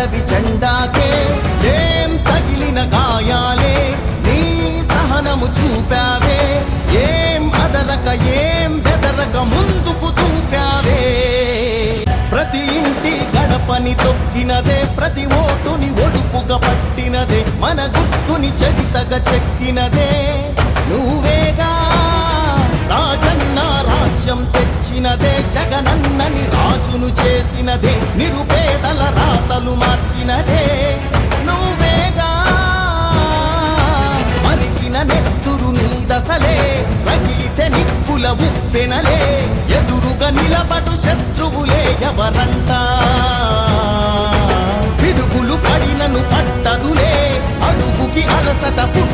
పల్లవి జెండాకే ఏం తగిలిన గాయాలే నీ సహనము చూపావే ఏం అదరక ఏం బెదరక ముందుకు చూపావే. ప్రతి ఇంటి గడపని తొక్కినదే ప్రతి ఓటుని ఒడుపుగా పట్టినదే మన గుర్తుని చరితగా చెక్కినదే. నువ్వేగా రాజన్న రాజ్యం తెచ్చినదే జగనన్నని మార్చినదే నిరుపేదల రాతలు మార్చినదే. నువ్వేగా మరిగిన నెత్తురు నీ దశలే రగిలితే నిప్పుల ఉప్పెనలే. ఎదురుగా నిలబడు శత్రువులే ఎవరంట? పిడుగులు పడినను పట్టదులే. అడుగుకి అలసట పుట్టదులే